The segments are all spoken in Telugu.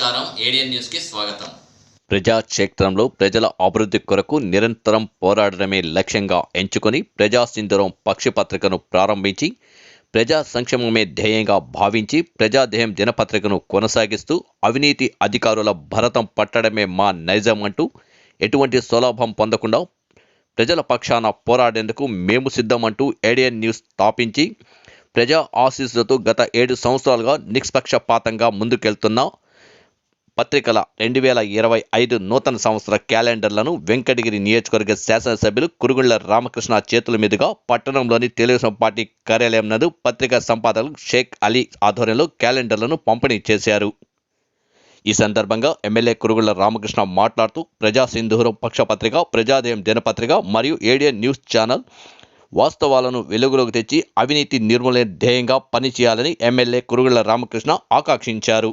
నమస్కారం. ఏడియన్ న్యూస్కి స్వాగతం. ప్రజాక్షేత్రంలో ప్రజల అభివృద్ధి కొరకు నిరంతరం పోరాడడమే లక్ష్యంగా ఎంచుకొని ప్రజా సింధురం పక్షపత్రికను ప్రారంభించి ప్రజా సంక్షేమమే ధ్యేయంగా భావించి ప్రజాధ్యేయం దినపత్రికను కొనసాగిస్తూ అవినీతి అధికారుల భరతం పట్టడమే మా నైజం అంటూ ఎటువంటి సులభం పొందకుండా ప్రజల పక్షాన పోరాడేందుకు మేము సిద్ధమంటూ ఏడియన్ న్యూస్ స్థాపించి ప్రజా ఆశీస్సులతో గత ఏడు సంవత్సరాలుగా నిష్పక్షపాతంగా ముందుకెళ్తున్న పత్రికల రెండు వేల ఇరవై ఐదు నూతన సంవత్సర క్యాలెండర్లను వెంకటగిరి నియోజకవర్గ శాసనసభ్యులు కురుగుళ్ళ రామకృష్ణ చేతుల మీదుగా పట్టణంలోని తెలుగుదేశం పార్టీ కార్యాలయం నందు పత్రికా సంపాదకులు షేక్ అలీ ఆధ్వర్యంలో క్యాలెండర్లను పంపిణీ చేశారు. ఈ సందర్భంగా ఎమ్మెల్యే కురుగుళ్ళ రామకృష్ణ మాట్లాడుతూ ప్రజా సింధూరం పక్షపత్రిక ప్రజాదయం దినపత్రిక మరియు ఏడియన్ న్యూస్ ఛానల్ వాస్తవాలను వెలుగులోకి తెచ్చి అవినీతి నిర్మూలన ధ్యేయంగా పనిచేయాలని ఎమ్మెల్యే కురుగుళ్ళ రామకృష్ణ ఆకాంక్షించారు.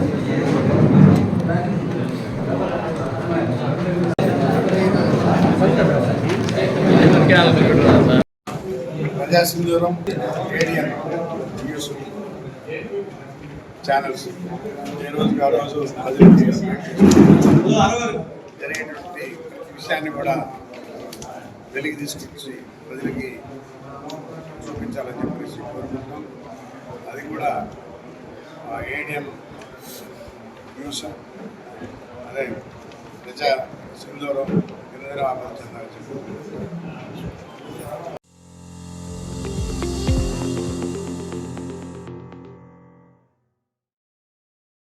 ప్రజా సింధూరం ఏడియన్ న్యూస్ ఛానల్స్. ఏ రోజు ఆ రోజు ప్రజలకి జరిగేటువంటి విషయాన్ని కూడా వెలికి తీసుకొచ్చి ప్రజలకి చూపించాలని చెప్పేసి కోరుకుంటాం అది కూడా ఏడిఎం న్యూస్. అదే ప్రజా సింధూరం నిరంతరం అమలు చెందాలని చెప్పి